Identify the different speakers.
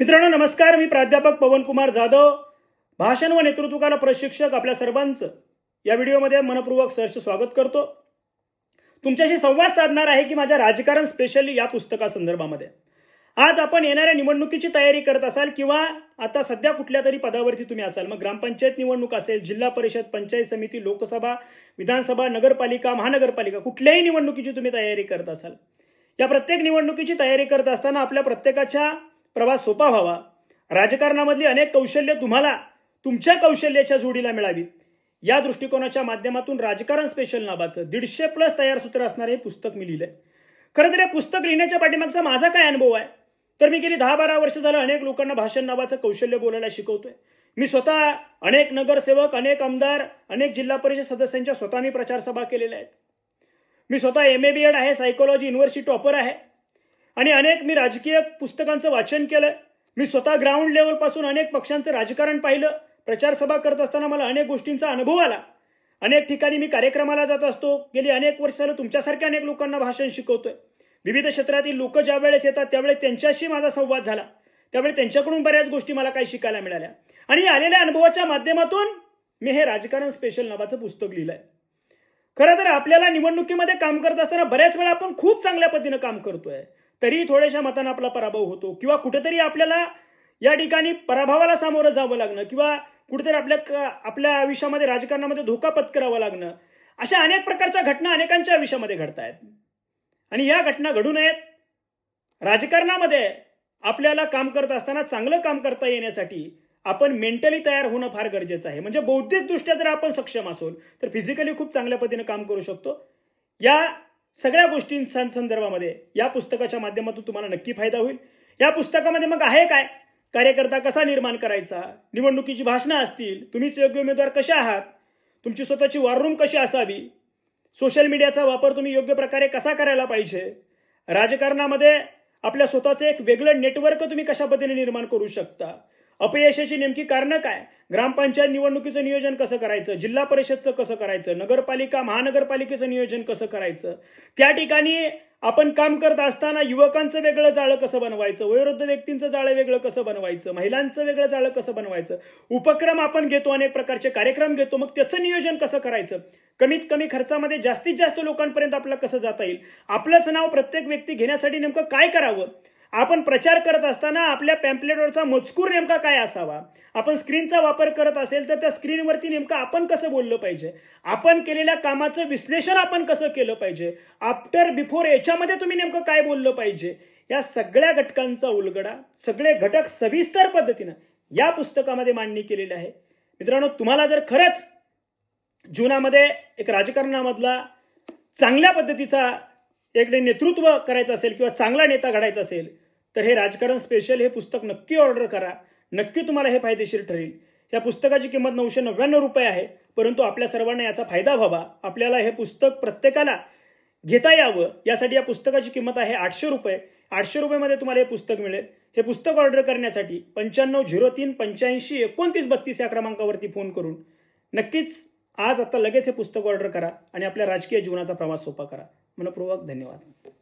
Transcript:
Speaker 1: मित्रांनो नमस्कार. मी प्राध्यापक पवनकुमार जाधव. भाषण व नेतृत्वकार प्रशिक्षक आपल्या सर्वांचं या व्हिडिओमध्ये मनपूर्वक सहर्ष स्वागत करतो. तुमच्याशी संवाद साधणार आहे की माझ्या राजकारण स्पेशली या पुस्तकासंदर्भामध्ये. आज आपण येणाऱ्या निवडणुकीची तयारी करत असाल किंवा आता सध्या कुठल्या तरी पदावरती तुम्ही असाल. मग ग्रामपंचायत निवडणूक असेल जिल्हा परिषद पंचायत समिती लोकसभा विधानसभा नगरपालिका महानगरपालिका कुठल्याही निवडणुकीची तुम्ही तयारी करत असाल. या प्रत्येक निवडणुकीची तयारी करत असताना आपल्या प्रत्येकाच्या प्रवास सोपा व्हावा. राजकारणामधली अनेक कौशल्य तुम्हाला तुमच्या कौशल्याच्या जोडीला मिळावीत. या दृष्टिकोनाच्या माध्यमातून राजकारण स्पेशल नावाचं दीडशे प्लस तयार सूत्र असणारे हे पुस्तक मी लिहिलंय. खरं तर हे पुस्तक लिहिण्याच्या पाठीमागचा माझा काय अनुभव आहे? तर मी गेली दहा बारा वर्ष झालं अनेक लोकांना भाषण नावाचं कौशल्य बोलायला शिकवतोय. मी स्वतः अनेक नगरसेवक अनेक आमदार अनेक जिल्हा परिषद सदस्यांच्या स्वतः मी प्रचार सभा केलेल्या आहेत. मी स्वतः एम ए बी एड आहे सायकोलॉजी युनिव्हर्सिटी टॉपर आहे. आणि अनेक मी राजकीय पुस्तकांचं वाचन केलं मी स्वतः ग्राउंड लेवलपासून अनेक पक्षांचं राजकारण पाहिलं. प्रचार सभा करत असताना मला अनेक गोष्टींचा अनुभव आला. अनेक ठिकाणी मी कार्यक्रमाला जात असतो. गेली अनेक वर्ष झालं तुमच्यासारख्या अनेक लोकांना भाषण शिकवतोय. विविध क्षेत्रातील लोक ज्या वेळेस येतात त्यावेळेस त्यांच्याशी माझा संवाद झाला. त्यावेळी त्यांच्याकडून बऱ्याच गोष्टी मला काही शिकायला मिळाल्या. आणि आलेल्या अनुभवाच्या माध्यमातून मी हे राजकारण स्पेशल नावाचं पुस्तक लिहिलंय. खरं तर आपल्याला निवडणुकीमध्ये काम करत असताना बऱ्याच वेळा आपण खूप चांगल्या पद्धतीनं काम करतोय. तरी थोड्याशा मतानं आपला पराभव होतो. किंवा कुठेतरी आपल्याला या ठिकाणी पराभवाला सामोरं जावं लागणं किंवा कुठेतरी आपल्या क- आपल्या आयुष्यामध्ये राजकारणामध्ये धोका पत्करावा लागणं अशा अनेक प्रकारच्या घटना अनेकांच्या आयुष्यामध्ये घडत आहेत. आणि या घटना घडू नयेत. राजकारणामध्ये आपल्याला काम करत असताना चांगलं काम करता येण्यासाठी आपण मेंटली तयार होणं फार गरजेचं आहे. म्हणजे बौद्धिकदृष्ट्या जर आपण सक्षम असोल तर फिजिकली खूप चांगल्या पद्धतीने काम करू शकतो. या सगळ्या गोष्टींच्या संदर्भामध्ये या पुस्तकाच्या माध्यमातून तुम्हाला नक्की फायदा होईल. या पुस्तकामध्ये मग आहे काय? कार्यकर्ता कसा निर्माण करायचा? निवडणुकीची भाषणं असतील तुम्हीच योग्य उमेदवार कसे आहात? तुमची स्वतःची वॉररूम कशी असावी? सोशल मीडियाचा वापर तुम्ही योग्य प्रकारे कसा करायला पाहिजे? राजकारणामध्ये आपल्या स्वतःचं एक वेगळं नेटवर्क तुम्ही कशा पद्धतीने निर्माण करू शकता? अपयशाची नेमकी कारणं काय? ग्रामपंचायत निवडणुकीचं नियोजन कसं करायचं? जिल्हा परिषदचं कसं करायचं? नगरपालिका महानगरपालिकेचं नियोजन कसं करायचं? त्या ठिकाणी आपण काम करत असताना युवकांचं वेगळं जाळं कसं बनवायचं? वयोवृद्ध व्यक्तींचं जाळं वेगळं कसं बनवायचं? महिलांचं वेगळं जाळं कसं बनवायचं? उपक्रम आपण घेतो अनेक प्रकारचे कार्यक्रम घेतो मग त्याचं नियोजन कसं करायचं? कमीत कमी खर्चामध्ये जास्तीत जास्त लोकांपर्यंत आपलं कसं जाता येईल? आपलंच नाव प्रत्येक व्यक्ती घेण्यासाठी नेमकं काय करावं? आपण प्रचार करत असताना आपल्या पॅम्पलेटवरचा मजकूर नेमका काय असावा? आपण स्क्रीनचा वापर करत असेल तर त्या स्क्रीनवरती नेमकं आपण कसं बोललं पाहिजे? आपण केलेल्या कामाचं विश्लेषण आपण कसं केलं पाहिजे? आफ्टर बिफोर याच्यामध्ये तुम्ही नेमकं काय बोललं पाहिजे? या सगळ्या घटकांचा उलगडा सगळे घटक सविस्तर पद्धतीनं या पुस्तकामध्ये मांडणी केलेली आहे. मित्रांनो तुम्हाला जर खरंच जीवनामध्ये एक राजकारणामधला चांगल्या पद्धतीचा एक नेतृत्व करायचं असेल किंवा चांगला नेता घडायचा असेल तर हे राजकारण स्पेशल हे पुस्तक नक्की ऑर्डर करा. नक्की तुम्हाला हे फायदेशीर ठरेल. या पुस्तकाची किंमत नऊशे नव्याण्णव रुपये आहे परंतु आपल्या सर्वांना याचा फायदा व्हावा. आपल्याला हे पुस्तक प्रत्येकाला घेता यावं. यासाठी या पुस्तकाची किंमत आहे आठशे रुपये. आठशे रुपयेमध्ये तुम्हाला हे पुस्तक मिळेल. हे पुस्तक ऑर्डर करण्यासाठी पंच्याण्णव झिरो तीन पंच्याऐंशी एकोणतीस बत्तीस या क्रमांकावरती फोन करून नक्कीच आज आता लगेच हे पुस्तक ऑर्डर करा आणि आपल्या राजकीय जीवनाचा प्रवास सोपा करा. मनपूर्वक धन्यवाद.